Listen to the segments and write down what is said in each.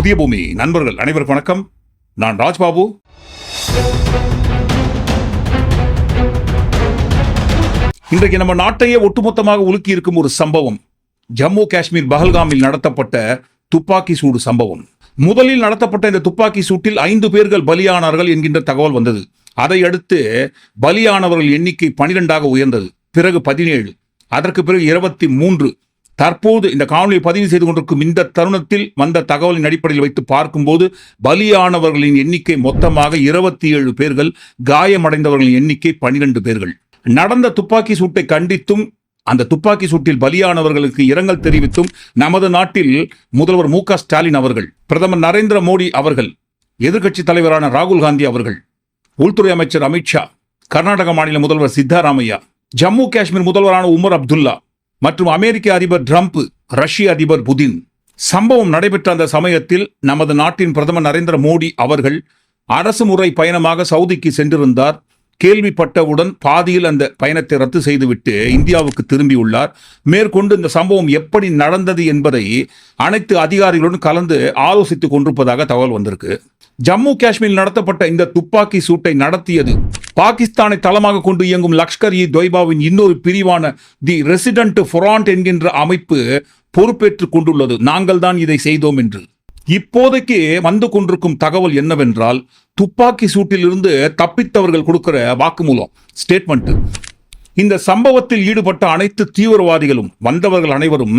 புதிய பூமி. நண்பர்கள் அனைவருக்கும் வணக்கம். நான் ராஜ்பாபு. இன்றைக்கு நம்ம நாட்டையே ஒட்டுமொத்தமாக உலுக்கி இருக்கும் ஒரு சம்பவம். ஜம்மு காஷ்மீர் பஹல்காமில் நடத்தப்பட்ட துப்பாக்கி சூடு சம்பவம். முதலில் நடத்தப்பட்ட இந்த துப்பாக்கி சூட்டில் ஐந்து பேர்கள் பலியானார்கள் என்கின்ற தகவல் வந்தது. அதை அடுத்து பலியானவர்கள் எண்ணிக்கை பனிரெண்டாக உயர்ந்தது. பிறகு பதினேழு அதற்கு பிறகு இருபத்தி மூன்று தற்போது இந்த காணொலியை பதிவு செய்து கொண்டிருக்கும் இந்த தருணத்தில் வந்த தகவலின் அடிப்படையில் வைத்து பார்க்கும்போது பலியானவர்களின் எண்ணிக்கை மொத்தமாக இருபத்தி ஏழு பேர்கள் காயமடைந்தவர்களின் எண்ணிக்கை பனிரெண்டு பேர்கள். நடந்த துப்பாக்கி சூட்டை கண்டித்தும் அந்த துப்பாக்கி சூட்டில் பலியானவர்களுக்கு இரங்கல் தெரிவித்தும் நமது நாட்டில் முதல்வர் மு க ஸ்டாலின் அவர்கள் பிரதமர் நரேந்திர மோடி அவர்கள் எதிர்க்கட்சி தலைவரான ராகுல் காந்தி அவர்கள் உள்துறை அமைச்சர் அமித்ஷா கர்நாடக மாநில முதல்வர் சித்தாராமையா ஜம்மு காஷ்மீர் முதல்வரான உமர் அப்துல்லா மற்றும் அமெரிக்க அதிபர் ட்ரம்ப் ரஷ்ய அதிபர் புதின். சம்பவம் நடைபெற்ற அந்த சமயத்தில் நமது நாட்டின் பிரதமர் நரேந்திர மோடி அவர்கள் அரசு முறை பயணமாக சவுதிக்கு சென்றிருந்தார். கேள்விப்பட்டவுடன் பாதியில் அந்த பயணத்தை ரத்து செய்துவிட்டு இந்தியாவுக்கு திரும்பியுள்ளார். மேற்கொண்டு இந்த சம்பவம் எப்படி நடந்தது என்பதை அனைத்து அதிகாரிகளுடன் கலந்து ஆலோசித்துக் கொண்டிருப்பதாக தகவல் வந்திருக்கு. ஜம்மு காஷ்மீரில் நடத்தப்பட்ட இந்த துப்பாக்கி சூட்டை நடத்தியது பாகிஸ்தானை தளமாக கொண்டு இயங்கும் லஷ்கர் இ தொய்பாவின் இன்னொரு பிரிவான தி ரெசிடென்ட் ஃபொராண்ட் என்கின்ற அமைப்பு பொறுப்பேற்றுக் கொண்டுள்ளது. நாங்கள் தான் இதை செய்தோம் என்று. இப்போதைக்கு வந்து கொண்டிருக்கும் தகவல் என்னவென்றால் துப்பாக்கி சூட்டிலிருந்து தப்பித்தவர்கள் கொடுக்கிற வாக்குமூலம் ஸ்டேட்மெண்ட் இந்த சம்பவத்தில் ஈடுபட்ட அனைத்து தீவிரவாதிகளும் வந்தவர்கள் அனைவரும்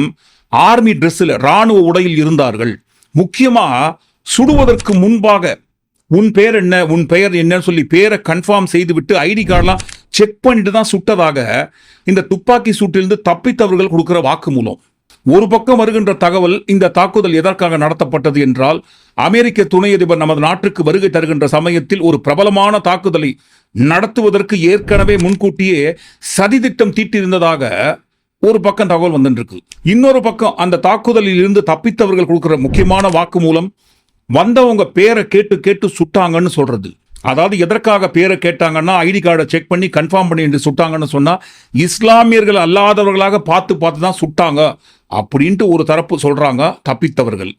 ஆர்மி ட்ரெஸ்ஸில் ராணுவ உடையில் இருந்தார்கள். முக்கியமாக சுடுவதற்கு முன்பாக உன் பேர் என்ன? உன் பெயர் என்னன்னு சொல்லி பேரை கன்ஃபார்ம் செய்துவிட்டு ஐடி கார்டெலாம் செக் பண்ணிட்டு தான் சுட்டதாக இந்த துப்பாக்கி சூட்டிலிருந்து தப்பித்தவர்கள் கொடுக்குற வாக்குமூலம். ஒரு பக்கம் வருகின்ற தகவல் இந்த தாக்குதல் எதற்காக நடத்தப்பட்டது என்றால் அமெரிக்க துணை அதிபர் நமது நாட்டுக்கு வருகை தருகின்ற சமயத்தில் ஒரு பிரபலமான தாக்குதலை நடத்துவதற்கு ஏற்கனவே முன்கூட்டியே சதித்திட்டம் தீட்டியிருந்ததாக ஒரு பக்கம் தகவல் வந்துருக்கு இன்னொரு பக்கம் அந்த தாக்குதலில் இருந்து தப்பித்தவர்கள் கொடுக்கிற முக்கியமான வாக்குமூலம் வந்தவங்க பேரை கேட்டு கேட்டு சுட்டாங்கன்னு சொல்றது. அதாவது எதற்காக பேரை கேட்டாங்கன்னா ஐடி கார்டை செக் பண்ணி கன்ஃபார்ம் பண்ணி சுட்டாங்கன்னு சொன்னால் இஸ்லாமியர்கள் அல்லாதவர்களாக பார்த்து பார்த்து தான் சுட்டாங்க அப்படின்ட்டு ஒரு தரப்பு சொல்கிறாங்க தப்பித்தவர்கள்.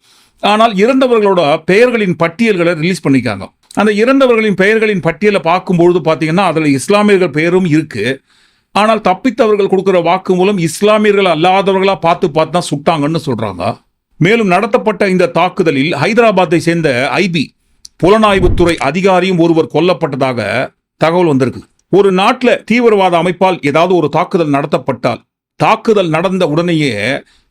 ஆனால் இறந்தவர்களோட பெயர்களின் பட்டியல்களை ரிலீஸ் பண்ணிக்காங்க. அந்த இறந்தவர்களின் பெயர்களின் பட்டியலை பார்க்கும்பொழுது பார்த்தீங்கன்னா அதில் இஸ்லாமியர்கள் பெயரும் இருக்குது ஆனால் தப்பித்தவர்கள் கொடுக்குற வாக்கு மூலம் இஸ்லாமியர்கள் அல்லாதவர்களாக பார்த்து பார்த்து தான் சுட்டாங்கன்னு சொல்கிறாங்க மேலும் நடத்தப்பட்ட இந்த தாக்குதலில் ஹைதராபாத்தை சேர்ந்த ஐபி புலனாய்வுத்துறை அதிகாரியும் ஒருவர் கொல்லப்பட்டதாக தகவல் வந்திருக்கு. ஒரு நாட்டில் தீவிரவாத அமைப்பால் ஏதாவது ஒரு தாக்குதல் நடத்தப்பட்டால் தாக்குதல் நடந்த உடனேயே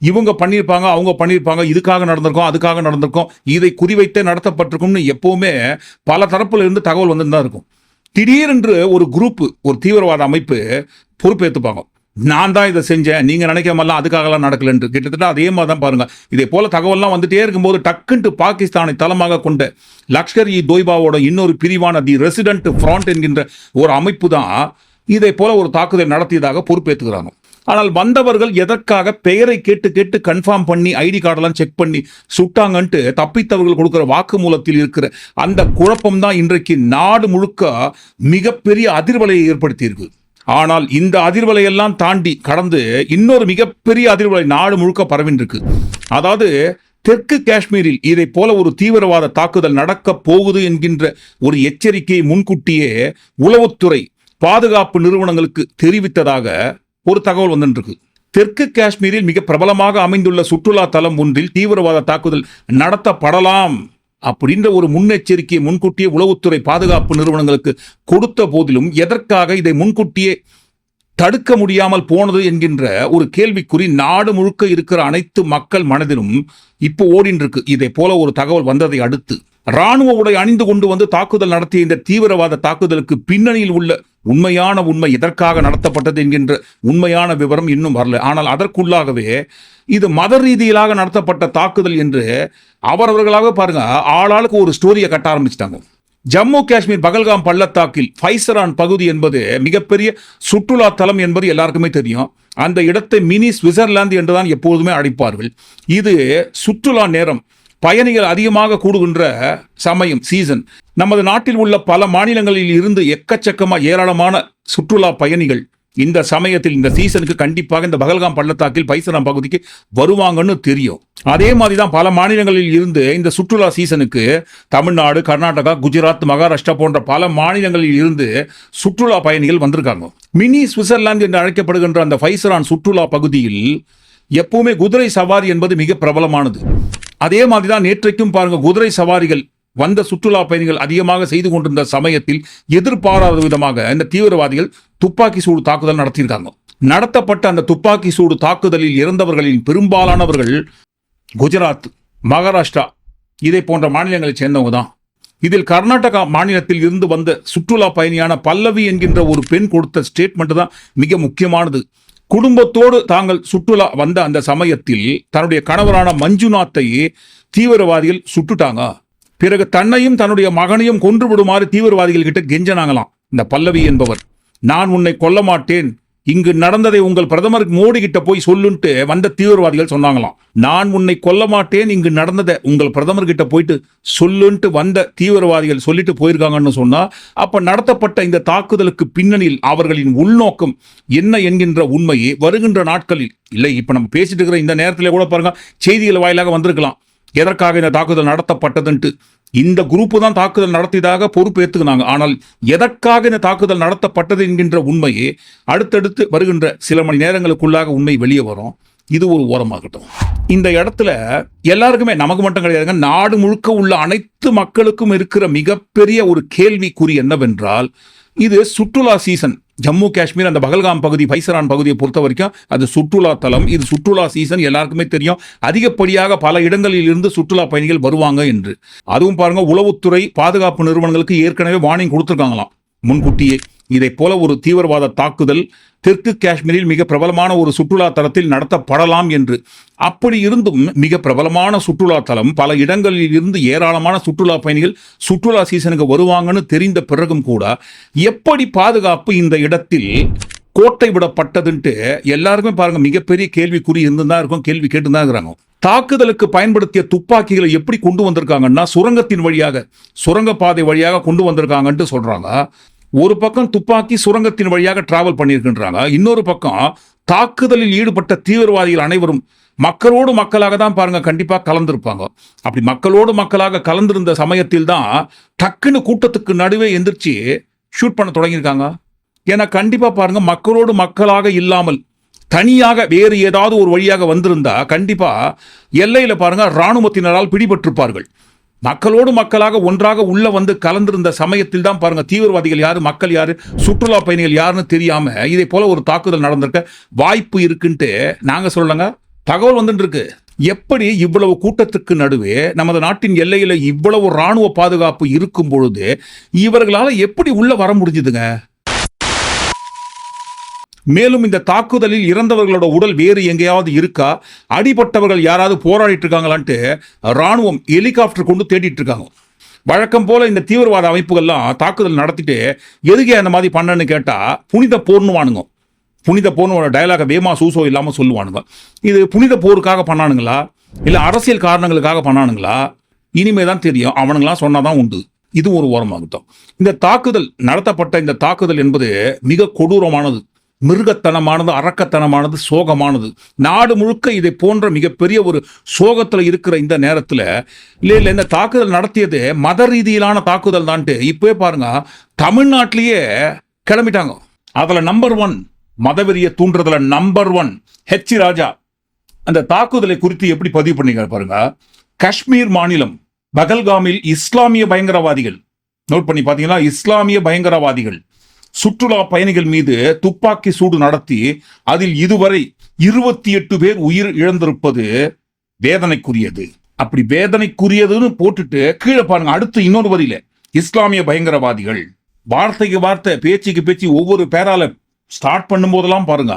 இவங்க பண்ணியிருப்பாங்க அவங்க பண்ணியிருப்பாங்க இதுக்காக நடந்திருக்கோம் அதுக்காக நடந்திருக்கோம் இதை குறிவைத்தே நடத்தப்பட்டிருக்கும்னு எப்போவுமே பல தரப்புல இருந்து தகவல் வந்துட்டு தான் இருக்கும். திடீரென்று ஒரு குரூப்பு ஒரு தீவிரவாத அமைப்பு பொறுப்பேற்றுப்பாங்க நான் தான் இதை செஞ்சேன். நீங்க மாதிரிலாம் அதுக்காகலாம் நடக்கலன்ட்டு கிட்டத்தட்ட அதே மாதிரி தான் பாருங்கள் இதே போல் தகவல்லாம் வந்துட்டே இருக்கும்போது டக்குன்ட்டு பாகிஸ்தானை தளமாக கொண்ட லஷ்கர் இ தொய்பாவோட இன்னொரு பிரிவான தி ரெசிடென்ட் ஃப்ராண்ட் என்கின்ற ஒரு அமைப்பு தான் இதை போல ஒரு தாக்குதல் நடத்தியதாக பொறுப்பேற்றுக்கிறாங்க ஆனால் வந்தவர்கள் எதற்காக பெயரை கேட்டு கேட்டு கன்ஃபார்ம் பண்ணி ஐடி கார்டெல்லாம் செக் பண்ணி சுட்டாங்கன்ட்டு தப்பித்தவர்கள் கொடுக்குற வாக்குமூலத்தில் இருக்கிற அந்த குழப்பம் தான் இன்றைக்கு நாடு முழுக்க மிகப்பெரிய அதிர்வலையை ஏற்படுத்தியிருக்கு. ஆனால் இந்த அதிர்வலையெல்லாம் தாண்டி கடந்து இன்னொரு மிகப்பெரிய அதிர்வலை நாடு முழுக்க பரவின்றிருக்கு. அதாவது தெற்கு காஷ்மீரில் இதை போல ஒரு தீவிரவாத தாக்குதல் நடக்க போகுது என்கின்ற ஒரு எச்சரிக்கையை முன்கூட்டியே உளவுத்துறை பாதுகாப்பு நிறுவனங்களுக்கு தெரிவித்ததாக ஒரு தகவல் வந்துருக்கு தெற்கு காஷ்மீரில் மிக பிரபலமாக அமைந்துள்ள சுற்றுலா தலம் ஒன்றில் தீவிரவாத தாக்குதல் நடத்தப்படலாம். அப்படின்ற ஒரு முன்னெச்சரிக்கையை முன்கூட்டியே உளவுத்துறை பாதுகாப்பு நிறுவனங்களுக்கு கொடுத்த போதிலும் எதற்காக இதை முன்கூட்டியே தடுக்க முடியாமல் போனது என்கின்ற ஒரு கேள்விக்குறி நாடு முழுக்க இருக்கிற அனைத்து மக்கள் மனதிலும் இப்போ ஓடின்னு இருக்கு இதை போல ஒரு தகவல் வந்ததை அடுத்து ராணுவ உடை அணிந்து கொண்டு வந்து தாக்குதல் நடத்திய இந்த தீவிரவாத தாக்குதலுக்கு பின்னணியில் உள்ள உண்மையான உண்மை எதற்காக நடத்தப்பட்டது என்கின்ற உண்மையான விவரம் இன்னும் வரல. ஆனால் அதற்குள்ளாகவே இது மத ரீதியிலாக நடத்தப்பட்ட தாக்குதல் என்று அவரவர்களாக பாருங்க ஆளாளுக்கு ஒரு ஸ்டோரியை கட்ட ஆரம்பிச்சிட்டாங்க. ஜம்மு காஷ்மீர் பகல்காம் பள்ளத்தாக்கில் ஃபைசரான் பகுதி என்பது மிகப்பெரிய சுற்றுலா தலம் என்பது எல்லாருக்குமே தெரியும். அந்த இடத்தை மினி சுவிட்சர்லாந்து என்றுதான் எப்போதுமே அழைப்பார்கள். இது சுற்றுலா நேரம். பயணிகள் அதிகமாக கூடுகின்ற சமயம் சீசன் நமது நாட்டில் உள்ள பல மாநிலங்களில் இருந்து எக்கச்சக்கமாக ஏராளமான சுற்றுலா பயணிகள் இந்த சமயத்தில் இந்த சீசனுக்கு கண்டிப்பாக இந்த பகல்காம் பள்ளத்தாக்கில் பைசனம் பகுதிக்கு வருவாங்கன்னு தெரியும். அதே மாதிரி தான் பல மாநிலங்களில் இருந்து இந்த சுற்றுலா சீசனுக்கு தமிழ்நாடு கர்நாடகா குஜராத் மகாராஷ்டிரா போன்ற பல மாநிலங்களில் இருந்து சுற்றுலா பயணிகள் வந்திருக்காங்க. மினி சுவிட்சர்லாந்து என்று அழைக்கப்படுகின்ற அந்த பைசரான் சுற்றுலா பகுதியில் எப்பவுமே குதிரை சவாரி என்பது மிக பிரபலமானது. அதே மாதிரி தான் நேற்றைக்கும் பாருங்க குதிரை சவாரிகள் வந்த சுற்றுலா பயணிகள் அதிகமாக செய்து கொண்டிருந்த சமயத்தில் எதிர்பாராத விதமாக இந்த தீவிரவாதிகள் துப்பாக்கி சூடு தாக்குதல் நடத்தியிருக்காங்க நடத்தப்பட்ட அந்த துப்பாக்கி சூடு தாக்குதலில் இறந்தவர்களின் பெரும்பாலானவர்கள் குஜராத் மகாராஷ்டிரா இதை போன்ற மாநிலங்களைச் சேர்ந்தவங்க தான். இதில் கர்நாடகா மாநிலத்தில் இருந்து வந்த சுற்றுலா பயணியான பல்லவி என்கின்ற ஒரு பெண் கொடுத்த ஸ்டேட்மெண்ட் தான் மிக முக்கியமானது. குடும்பத்தோடு தாங்கள் சுற்றுலா வந்த அந்த சமயத்தில் தன்னுடைய கணவரான மஞ்சுநாத்தை தீவிரவாதிகள் சுட்டுட்டாங்க. பிறகு தன்னையும் தன்னுடைய மகனையும் கொன்று விடுமாறு தீவிரவாதிகள் கிட்ட கெஞ்சனாங்களாம். இந்த பல்லவி என்பவர் நான் உன்னை கொல்ல மாட்டேன். இங்கு நடந்ததை உங்கள் பிரதமர் மோடி கிட்ட போய் சொல்லுன்ட்டு வந்த தீவிரவாதிகள் சொன்னாங்களாம். நான் உன்னை கொல்ல மாட்டேன் இங்கு நடந்ததை உங்கள் பிரதமர் கிட்ட போயிட்டு சொல்லுன்ட்டு வந்த தீவிரவாதிகள் சொல்லிட்டு போயிருக்காங்கன்னு சொன்னா அப்ப நடத்தப்பட்ட இந்த தாக்குதலுக்கு பின்னணியில் அவர்களின் உள்நோக்கம் என்ன என்கின்ற உண்மையை வருகின்ற நாட்களில் இல்லை இப்ப நம்ம பேசிட்டு இருக்கிற இந்த நேரத்தில் கூட பாருங்க செய்திகள் வாயிலாக வந்திருக்கலாம். எதற்காக இந்த தாக்குதல் நடத்தப்பட்டதுன்ட்டு இந்த குரூப்பு தான் தாக்குதல் நடத்தியதாக பொறுப்பேற்றுக்கினாங்க ஆனால் எதற்காக இந்த தாக்குதல் நடத்தப்பட்டது என்கின்ற உண்மையே அடுத்தடுத்து வருகின்ற சில மணி நேரங்களுக்குள்ளாக உண்மை வெளியே வரும். இது ஒரு ஓரமாகட்டும். இந்த இடத்துல எல்லாருக்குமே நமக்கு மட்டும் கிடையாதுங்க நாடு முழுக்க உள்ள அனைத்து மக்களுக்கும் இருக்கிற மிகப்பெரிய ஒரு கேள்விக்குறி என்னவென்றால் இது சுற்றுலா சீசன் ஜம்மு காஷ்மீர் அந்த பகல்காம் பகுதி பைசரான் பகுதியை பொறுத்த வரைக்கும் அது சுற்றுலா தலம். இது சுற்றுலா சீசன் எல்லாருக்குமே தெரியும். அதிகப்படியாக பல இடங்களில் இருந்து சுற்றுலா பயணிகள் வருவாங்க என்று. அதுவும் பாருங்க உளவுத்துறை பாதுகாப்பு நிறுவனங்களுக்கு ஏற்கனவே வார்னிங் கொடுத்துருக்காங்களாம். முன்கூட்டியே. இதை போல ஒரு தீவிரவாத தாக்குதல் தெற்கு காஷ்மீரில் மிக பிரபலமான ஒரு சுற்றுலா தலத்தில் நடத்தப்படலாம் என்று. அப்படி இருந்தும் மிக பிரபலமான சுற்றுலா தலம் பல இடங்களில் இருந்து ஏராளமான சுற்றுலா பயணிகள் சுற்றுலா சீசனுக்கு வருவாங்கன்னு தெரிந்த பிறகும் கூட எப்படி பாதுகாப்பு இந்த இடத்தில் கோட்டை விடப்பட்டதுன்ட்டு எல்லாருக்குமே பாருங்க மிகப்பெரிய கேள்விக்குறி இருந்து தான் இருக்கும் கேள்வி கேட்டு தான் இருக்கிறாங்க. தாக்குதலுக்கு பயன்படுத்திய துப்பாக்கிகளை எப்படி கொண்டு வந்திருக்காங்கன்னா சுரங்கத்தின் வழியாக சுரங்கப்பாதை வழியாக கொண்டு வந்திருக்காங்கன்ட்டு சொல்றாங்க. ஒரு பக்கம் துப்பாக்கி சுரங்கத்தின் வழியாக டிராவல் பண்ணியிருக்கின்றாங்க. இன்னொரு பக்கம் தாக்குதலில் ஈடுபட்ட தீவிரவாதிகள் அனைவரும் மக்களோடு மக்களாக தான் பாருங்க கண்டிப்பாக கலந்துருப்பாங்க. அப்படி மக்களோடு மக்களாக கலந்திருந்த சமயத்தில் தான் டக்குன்னு கூட்டத்துக்கு நடுவே எந்திரிச்சு ஷூட் பண்ண தொடங்கியிருக்காங்க. ஏன்னா கண்டிப்பாக பாருங்க மக்களோடு மக்களாக இல்லாமல் தனியாக வேறு ஏதாவது ஒரு வழியாக வந்திருந்தா கண்டிப்பாக எல்லையில் பாருங்க ராணுவத்தினரால் பிடிபட்டிருப்பார்கள். மக்களோடு மக்களாக ஒன்றாக உள்ள வந்து கலந்திருந்த சமயத்தில் தான் பாருங்க தீவிரவாதிகள் யாரு மக்கள் யாரு சுற்றுலா பயணிகள் யாருன்னு தெரியாம இதை போல ஒரு தாக்குதல் நடந்திருக்க வாய்ப்பு இருக்குன்ட்டு நாங்க சொல்லலங்க. தகவல் வந்துட்டு இருக்கு. எப்படி இவ்வளவு கூட்டத்துக்கு நடுவே நமது நாட்டின் எல்லையில இவ்வளவு ராணுவ பாதுகாப்பு இருக்கும் பொழுது இவர்களால எப்படி உள்ள வர முடிஞ்சுதுங்க? மேலும் இந்த தாக்குதலில் இறந்தவர்களோட உடல் வேறு எங்கேயாவது இருக்கா? அடிபட்டவர்கள் யாராவது போராடிட்டு இருக்காங்களான்ட்டு ராணுவம் ஹெலிகாப்டர் கொண்டு தேடிட்டு இருக்காங்க வழக்கம் போல இந்த தீவிரவாத அமைப்புகள்லாம் தாக்குதல் நடத்திட்டு எதுக்கே அந்த மாதிரி பண்ணன்னு கேட்டால் புனித போர்னுவானுங்க புனித போர்னு டயலாக வேமா சூசோ இல்லாமல் சொல்லுவானுங்க. இது புனித போருக்காக பண்ணானுங்களா? இல்லை அரசியல் காரணங்களுக்காக பண்ணானுங்களா? இனிமே தான் தெரியும். அவனுங்களாம் சொன்னாதான் உண்டு. இது ஒரு ஓரமாகட்டும். இந்த தாக்குதல் நடத்தப்பட்ட இந்த தாக்குதல் என்பது மிக கொடூரமானது. மிருகத்தனமானது அரக்கத்தனமானது சோகமானது. நாடு முழுக்க இதை போன்ற மிகப்பெரிய ஒரு சோகத்தில் இருக்கிற இந்த நேரத்தில் இல்லை இல்லை இந்த தாக்குதல் நடத்தியது மத ரீதியிலான தாக்குதல் தான்ட்டு இப்போவே பாருங்க தமிழ்நாட்டிலேயே கிளம்பிட்டாங்க. அதில் நம்பர் ஒன் மதவெறிய தூண்டுறதுல நம்பர் ஒன் ஹெச் ராஜா. அந்த தாக்குதலை குறித்து எப்படி பதிவு பண்ணீங்க பாருங்க காஷ்மீர் மாநிலம் பகல்காமில் இஸ்லாமிய பயங்கரவாதிகள். நோட் பண்ணி பார்த்தீங்கன்னா இஸ்லாமிய பயங்கரவாதிகள். சுற்றுலா பயணிகள் மீது துப்பாக்கி சூடு நடத்தி அதில் இதுவரை இருபத்தி எட்டு பேர் உயிர் இழந்திருப்பது வேதனைக்குரியது. அப்படி வேதனைக்குரியதுன்னு போட்டுட்டு கீழே பாருங்க அடுத்து இன்னொரு வரியில இஸ்லாமிய பயங்கரவாதிகள். வார்த்தைக்கு வார்த்தை பேச்சுக்கு பேச்சு ஒவ்வொரு பேரால ஸ்டார்ட் பண்ணும்போதெல்லாம் பாருங்க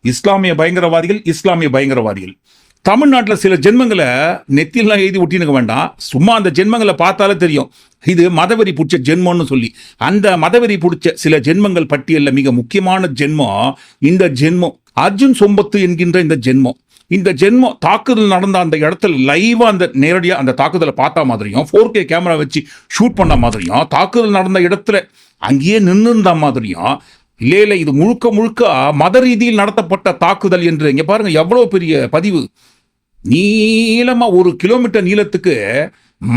இஸ்லாமிய பயங்கரவாதிகள் இஸ்லாமிய பயங்கரவாதிகள். தமிழ்நாட்டில் சில ஜென்மங்களை நெத்தியெல்லாம் எழுதி ஒட்டினுக்க வேண்டாம். சும்மா அந்த ஜென்மங்களை பார்த்தாலே தெரியும். இது மதவெறி பிடிச்ச ஜென்மம்னு சொல்லி. அந்த மதவெறி பிடிச்ச சில ஜென்மங்கள் பட்டியலில் மிக முக்கியமான ஜென்மம் இந்த ஜென்மம் அர்ஜுன் சொம்பத்து என்கின்ற இந்த ஜென்மம். இந்த ஜென்மம் தாக்குதல் நடந்த அந்த இடத்துல லைவாக அந்த நேரடியாக அந்த தாக்குதலை பார்த்த மாதிரியும் ஃபோர் கே கேமரா வச்சு ஷூட் பண்ண மாதிரியும் தாக்குதல் நடந்த இடத்துல அங்கேயே நின்றுருந்த மாதிரியும் இல்லை இது முழுக்க முழுக்க மத ரீதியில் நடத்தப்பட்ட தாக்குதல் என்று இங்கே பாருங்கள் எவ்வளோ பெரிய பதிவு. நீளமாக ஒரு கிலோமீட்டர் நீளத்துக்கு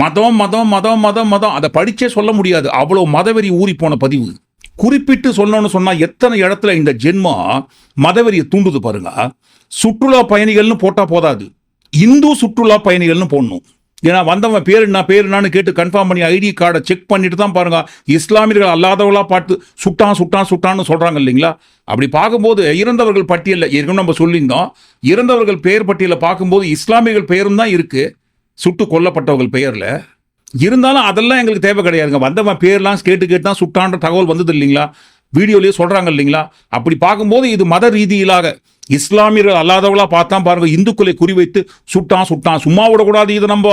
மதம் மதம் மதம் மதம் மதம். அதை படிச்சே சொல்ல முடியாது. அவ்வளோ மதவெறி ஊறி போன பதிவு. குறிப்பிட்டு சொல்லணும்னு சொன்னால் எத்தனை இடத்துல இந்த ஜென்மம் மதவெறியை தூண்டுது பாருங்க. சுற்றுலா பயணிகள்னு போட்டால் போதாது. இந்து சுற்றுலா பயணிகள்னு போடணும். ஏன்னா வந்தவன் பேர் என்ன பேர் என்னன்னு கேட்டு கன்ஃபார்ம் பண்ணி ஐடி கார்டை செக் பண்ணிட்டு தான் பாருங்க. இஸ்லாமியர்கள் அல்லாதவங்களா பார்த்து சுட்டான் சுட்டான் சுட்டான்னு சொல்கிறாங்க இல்லைங்களா? அப்படி பார்க்கும்போது இறந்தவர்கள் பட்டியலில் ஏற்கனவே நம்ம சொல்லியிருந்தோம். இறந்தவர்கள் பெயர் பட்டியலில் பார்க்கும்போது இஸ்லாமியர்கள் பெயரும் தான் இருக்குது சுட்டு கொல்லப்பட்டவர்கள் பெயரில். இருந்தாலும் அதெல்லாம் எங்களுக்கு தேவை கிடையாதுங்க. வந்தவன் பேர்லாம் கேட்டு கேட்டு தான் சுட்டான்ற தகவல் வந்தது இல்லைங்களா? வீடியோலேயே சொல்கிறாங்க இல்லைங்களா? அப்படி பார்க்கும்போது இது மத ரீதியிலாக இஸ்லாமியர்கள் அல்லாதவங்களா பார்த்தா பாருங்கள் இந்துக்களை குறிவைத்து சுட்டான் சுட்டான். சும்மா விடக்கூடாது இது நம்ம.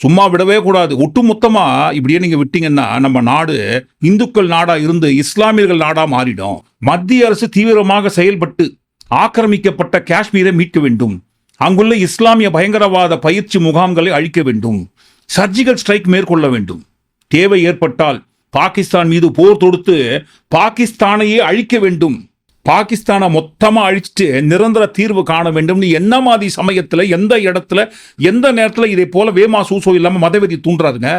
சும்மா விடவே கூடாது. ஒட்டுமொத்தமாக இப்படியே நீங்கள் விட்டீங்கன்னா நம்ம நாடு இந்துக்கள் நாடாக இருந்து இஸ்லாமியர்கள் நாடாக மாறிடும். மத்திய அரசு தீவிரமாக செயல்பட்டு ஆக்கிரமிக்கப்பட்ட காஷ்மீரை மீட்க வேண்டும். அங்குள்ள இஸ்லாமிய பயங்கரவாத பயிற்சி முகாம்களை அழிக்க வேண்டும். சர்ஜிக்கல் ஸ்ட்ரைக் மேற்கொள்ள வேண்டும். தேவை ஏற்பட்டால் பாகிஸ்தான் மீது போர் தொடுத்து பாகிஸ்தானையே அழிக்க வேண்டும். பாகிஸ்தானை மொத்தமாக அழிச்சிட்டு நிரந்தர தீர்வு காண வேண்டும்னு என்ன மாதிரி சமயத்தில் எந்த இடத்துல எந்த நேரத்தில் இதை போல வேமா சூசோ இல்லாமல் மதவெறி தூண்டுறாருங்க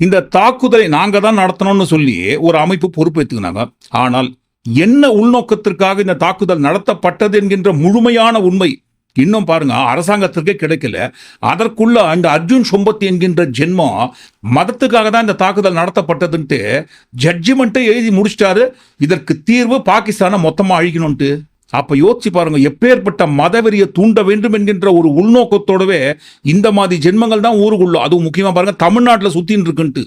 இந்த தாக்குதலை நாங்கள் தான் நடத்தணும்னு சொல்லி ஒரு அமைப்பு பொறுப்பேற்றுக்கினாங்க ஆனால் என்ன உள்நோக்கத்திற்காக இந்த தாக்குதல் நடத்தப்பட்டது என்கின்ற முழுமையான உண்மை இன்னும் பாருங்க அரசாங்கத்திற்கே கிடைக்கல. அதற்குள்ள அந்த அர்ஜுன் சொம்பத் என்கின்ற ஜென்மம் மதத்துக்காக தான் இந்த தாக்குதல் நடத்தப்பட்டதுன்ட்டு ஜட்ஜ்மெண்ட்டை எழுதி முடிச்சிட்டாரு. இதற்கு தீர்வு பாகிஸ்தானை மொத்தமாக அழிக்கணும்ட்டு அப்போ யோசிச்சு பாருங்க எப்பேற்பட்ட மதவெறியை தூண்ட வேண்டும் என்கின்ற ஒரு உள்நோக்கத்தோடவே இந்த மாதிரி ஜென்மங்கள் தான் ஊருக்குள்ள. அதுவும் முக்கியமாக பாருங்க தமிழ்நாட்டில் சுற்றின்னு இருக்குன்ட்டு.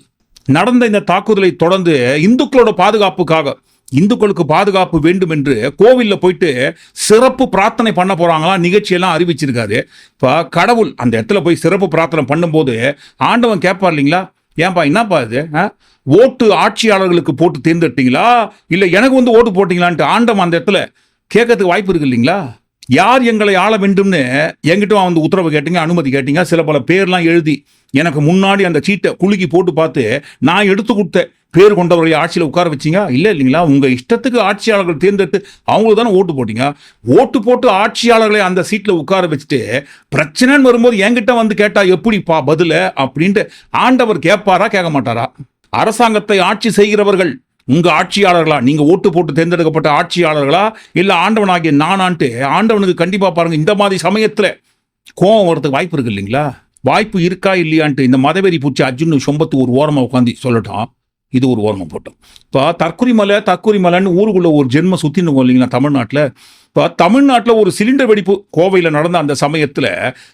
நடந்த இந்த தாக்குதலை தொடர்ந்து இந்துக்களோட பாதுகாப்புக்காக இந்துக்களுக்கு பாதுகாப்பு வேண்டும் என்று கோவிலில் போயிட்டு சிறப்பு பிரார்த்தனை பண்ண போகிறாங்களா நிகழ்ச்சியெல்லாம் அறிவிச்சிருக்காரு. இப்போ கடவுள் அந்த இடத்துல போய் சிறப்பு பிரார்த்தனை பண்ணும்போது ஆண்டவன் கேட்பார் இல்லைங்களா? ஏன்பா என்னப்பா இது? ஆ? ஓட்டு ஆட்சியாளர்களுக்கு போட்டு தேர்ந்தெடுத்தீங்களா? இல்லை எனக்கு வந்து ஓட்டு போட்டிங்களான்ட்டு ஆண்டவன் அந்த இடத்துல கேட்கறதுக்கு வாய்ப்பு இருக்கு இல்லைங்களா? யார் எங்களை ஆள வேண்டும்னு எங்கிட்ட வந்து உத்தரவு கேட்டீங்க அனுமதி கேட்டீங்க சில பல பேர்லாம் எழுதி எனக்கு முன்னாடி அந்த சீட்டை குலுக்கி போட்டு பார்த்து நான் எடுத்து கொடுத்தேன். பேர் கொண்டவர்களை ஆட்சியில் உட்கார வச்சீங்க? இல்லை இல்லைங்களா? உங்கள் இஷ்டத்துக்கு ஆட்சியாளர்கள் தேர்ந்தெடுத்து அவங்களுக்கு தானே ஓட்டு போட்டிங்க? ஓட்டு போட்டு ஆட்சியாளர்களை அந்த சீட்டில் உட்கார வச்சுட்டு பிரச்சனைன்னு வரும்போது என்கிட்ட வந்து கேட்டால் எப்படிப்பா பதில? அப்படின்ட்டு ஆண்டவர் கேட்பாரா கேட்க மாட்டாரா? அரசாங்கத்தை ஆட்சி செய்கிறவர்கள் உங்கள் ஆட்சியாளர்களா? நீங்கள் ஓட்டு போட்டு தேர்ந்தெடுக்கப்பட்ட ஆட்சியாளர்களா? இல்லை ஆண்டவனாகிய நானான்ட்டு ஆண்டவனுக்கு கண்டிப்பாக பாருங்கள் இந்த மாதிரி சமயத்தில் கோவம் வரதுக்கு வாய்ப்பு இருக்கு இல்லைங்களா? வாய்ப்பு இருக்கா இல்லையான்ட்டு இந்த மதவெறி பூச்சி அர்ஜுன் சொம்பத்து ஒரு ஓரமாக உட்காந்து சொல்லட்டும். இது ஒரு ஓரமாக போட்டோம். இப்போ தற்குறி மலை தற்குறி மலைன்னு ஊருக்குள்ளே ஒரு ஜென்ம சுற்றின்னு இல்லைங்களா தமிழ்நாட்டில்? இப்போ தமிழ்நாட்டில் ஒரு சிலிண்டர் வெடிப்பு கோவையில் நடந்த அந்த சமயத்தில்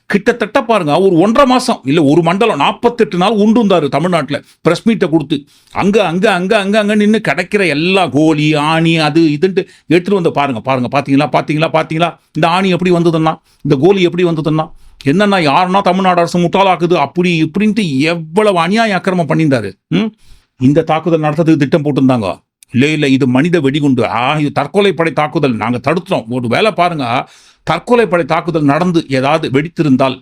கிட்டத்தட்ட பாருங்க ஒரு ஒன்றரை மாதம் இல்லை ஒரு மண்டலம் நாற்பத்தெட்டு நாள் உண்டுந்தாரு தமிழ்நாட்டில். ப்ரெஸ் மீட்டை கொடுத்து அங்கே அங்கே அங்கே அங்கே அங்கே நின்று கிடைக்கிற எல்லா கோழி ஆணி அது இதுன்ட்டு எடுத்துகிட்டு வந்து பாருங்க பாருங்க பார்த்தீங்களா பார்த்தீங்களா பார்த்தீங்களா இந்த ஆணி எப்படி வந்ததுன்னா இந்த கோழி எப்படி வந்ததுன்னா என்னென்னா யாருன்னா தமிழ்நாடு அரசு முட்டாளாக்குது அப்படி இப்படின்ட்டு எவ்வளவு அநியாய அக்கிரமம் பண்ணியிருந்தாரு ம்? இந்த தாக்குதல் நடத்துறதுக்கு திட்டம் போட்டிருந்தாங்க. இல்லை இல்லை இது மனித வெடிகுண்டு. ஆ இது தற்கொலை படை தாக்குதல். நாங்கள் தடுத்தோம் ஒரு வேலை பாருங்க தற்கொலை படை தாக்குதல் நடந்து ஏதாவது வெடித்திருந்தால்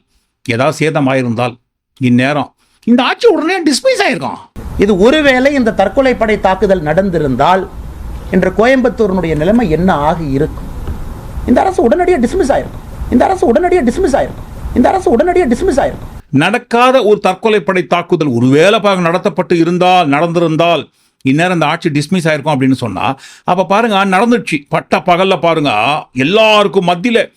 ஏதாவது சேதமாயிருந்தால் இந்நேரம். இந்த ஆட்சி உடனே டிஸ்மிஸ் ஆயிருக்கும். இது ஒருவேளை இந்த தற்கொலை படை தாக்குதல் நடந்திருந்தால் இன்று கோயம்புத்தூரினுடைய நிலைமை என்ன ஆகி இருக்கும்? இந்த அரசு உடனடியாக டிஸ்மிஸ் ஆயிருக்கும். இந்த அரசு உடனடியாக டிஸ்மிஸ் ஆயிருக்கும். இந்த அரசு உடனடியாக டிஸ்மிஸ் ஆயிருக்கும். நடக்காத ஒரு தற்கொலைப்படை தாக்குதல் ஒருவேளை பாருங்க நடத்தப்பட்டு இருந்தால் நடந்திருந்தால் இந்நேரம் அந்த ஆட்சி டிஸ்மிஸ் ஆயிருக்கும் அப்படின்னு சொன்னா அப்ப பாருங்க நடந்துச்சு பட்ட பகல்ல பாருங்க எல்லாருக்கும் மத்தியில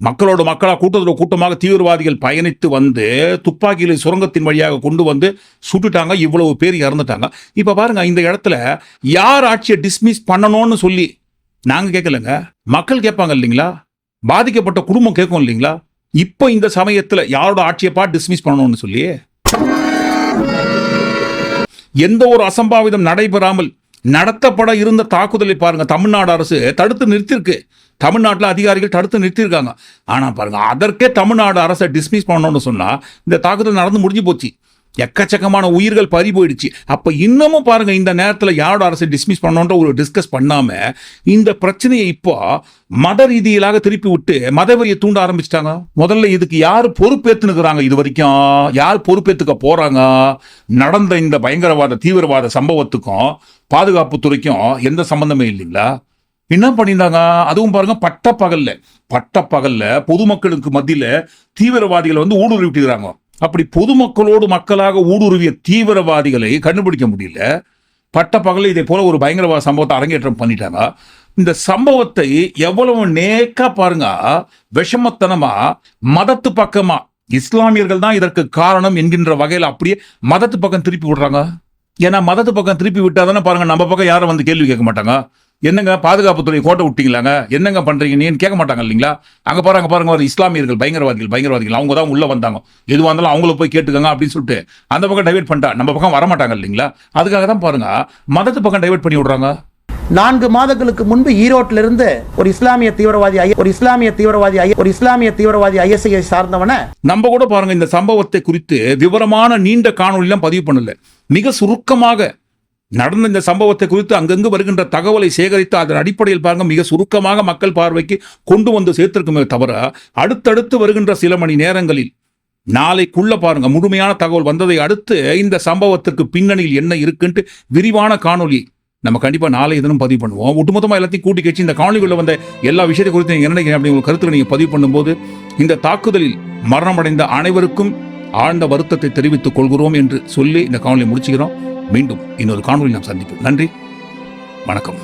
மக்களோட மக்களா கூட்டத்தோட கூட்டமாக தீவிரவாதிகள் பயணித்து வந்து துப்பாக்கிகளை சுரங்கத்தின் வழியாக கொண்டு வந்து சுட்டுட்டாங்க. இவ்வளவு பேர் இறந்துட்டாங்க. இப்ப பாருங்க இந்த இடத்துல யார் ஆட்சியை டிஸ்மிஸ் பண்ணணும்னு சொல்லி நாங்க கேட்கலங்க? மக்கள் கேட்பாங்க இல்லைங்களா? பாதிக்கப்பட்ட குடும்பம் கேட்கும் இல்லைங்களா? இப்போ இந்த சமயத்தில் யாரோட ஆட்சியப்பா டிஸ்மிஸ் பண்ணணும்னு சொல்லி? எந்த ஒரு அசம்பாவிதம் நடைபெறாமல் நடத்தப்பட இருந்த தாக்குதலை பாருங்க தமிழ்நாடு அரசு தடுத்து நிறுத்திருக்கு தமிழ்நாட்டில் அதிகாரிகள் தடுத்து நிறுத்தியிருக்காங்க. ஆனால் பாருங்க அதற்கே தமிழ்நாடு அரசை டிஸ்மிஸ் பண்ணணும்னு சொன்னால் இந்த தாக்குதல் நடந்து முடிஞ்சு போச்சு. எக்கச்சக்கமான உயிர்கள் பறி போயிடுச்சு அப்போ இன்னமும் பாருங்க இந்த நேரத்தில் யாரோட அரசை டிஸ்மிஸ் பண்ணணுன்ற ஒரு டிஸ்கஸ் பண்ணாம இந்த பிரச்சனையை இப்போ மத ரீதியிலாக திருப்பி விட்டு மதவெறியை தூண்ட ஆரம்பிச்சிட்டாங்க. முதல்ல இதுக்கு யார் பொறுப்பேற்றுனுக்குறாங்க இது வரைக்கும்? யார் பொறுப்பேற்றுக்க போறாங்க? நடந்த இந்த பயங்கரவாத தீவிரவாத சம்பவத்துக்கும் பாதுகாப்புத்துறைக்கும் எந்த சம்பந்தமே இல்லைங்களா? என்ன பண்ணியிருந்தாங்க? அதுவும் பாருங்க பட்ட பகல்ல பட்ட பகல்ல பொதுமக்களுக்கு மத்தியில் தீவிரவாதிகளை வந்து ஊடுருவிட்டுக்கிறாங்க அப்படி பொதுமக்களோடு மக்களாக ஊடுருவிய தீவிரவாதிகளை கண்டுபிடிக்க முடியல. பட்ட பகலில் இதே போல ஒரு பயங்கரவாத சம்பவத்தை அரங்கேற்றம் பண்ணிட்டாங்க. இந்த சம்பவத்தை எவ்வளவு நேக்கா பாருங்க. விஷமத்தனமா மதத்து பக்கமா. இஸ்லாமியர்கள் தான் இதற்கு காரணம் என்கின்ற வகையில் அப்படியே மதத்து பக்கம் திருப்பி விடுறாங்க. ஏன்னா மதத்து பக்கம் திருப்பி விட்டாதானே பாருங்க நம்ம பக்கம் யாரும் வந்து கேள்வி கேட்க மாட்டாங்க. என்னங்க பாதுகாப்புத்துறை கோட்டை விட்டீங்களாங்க? என்னங்க பண்றீங்க? நீன்னு கேட்க மாட்டாங்க இல்லைங்களா? அங்க பாருங்க பாருங்க ஒரு இஸ்லாமியர்கள் பயங்கரவாதிகள் பயங்கரவாதிகள் அவங்க தான் உள்ள வந்தாங்க. எதுவாக இருந்தாலும் அவங்கள போய் கேட்டுக்கங்க அப்படின்னு சொல்லிட்டு அந்த பக்கம் டைவர்ட் பண்ணிட்டா நம்ம பக்கம் வர மாட்டாங்க இல்லைங்களா? அதுக்காக தான் பாருங்க மதத்து பக்கம் டைவர்ட் பண்ணி விடுறாங்க. நான்கு மாதங்களுக்கு முன்பு ஈரோட்டில இருந்து ஒரு இஸ்லாமிய தீவிரவாதி ஒரு இஸ்லாமிய தீவிரவாதி ஒரு இஸ்லாமிய தீவிரவாதி ஐஎஸ்ஐ சார்ந்தவன நம்ம கூட பாருங்க இந்த சம்பவத்தை குறித்து விவரமான நீண்ட காணொளிலாம் பதிவு பண்ணல. மிக சுருக்கமாக நடந்த இந்த சம்பவத்தை குறித்து அங்கங்கு வருகின்ற தகவலை சேகரித்து அதன் அடிப்படையில் பாருங்க மிக சுருக்கமாக மக்கள் பார்வைக்கு கொண்டு வந்து சேர்த்திருக்குமே தவிர அடுத்தடுத்து வருகின்ற சில மணி நேரங்களில் நாளைக்குள்ள பாருங்க முழுமையான தகவல் வந்ததை அடுத்து இந்த சம்பவத்திற்கு பின்னணியில் என்ன இருக்குன்ட்டு விரிவான காணொலி நம்ம கண்டிப்பாக நாளை தினம் பதிவு பண்ணுவோம். ஒட்டுமொத்தமாக எல்லாத்தையும் கூட்டி கட்சி இந்த காணொலிகளில் வந்த எல்லா விஷயத்தை குறித்து நீங்கள் என்ன நினைக்கிறீங்க அப்படி நீங்கள் கருத்துக்களை பதிவு பண்ணும்போது இந்த தாக்குதலில் மரணமடைந்த அனைவருக்கும் ஆழ்ந்த வருத்தத்தை தெரிவித்துக் கொள்கிறோம் என்று சொல்லி இந்த காணொலியை முடிச்சுக்கிறோம். மீண்டும் இன்னொரு காணொலி நாம் சந்திப்போம். நன்றி. வணக்கம்.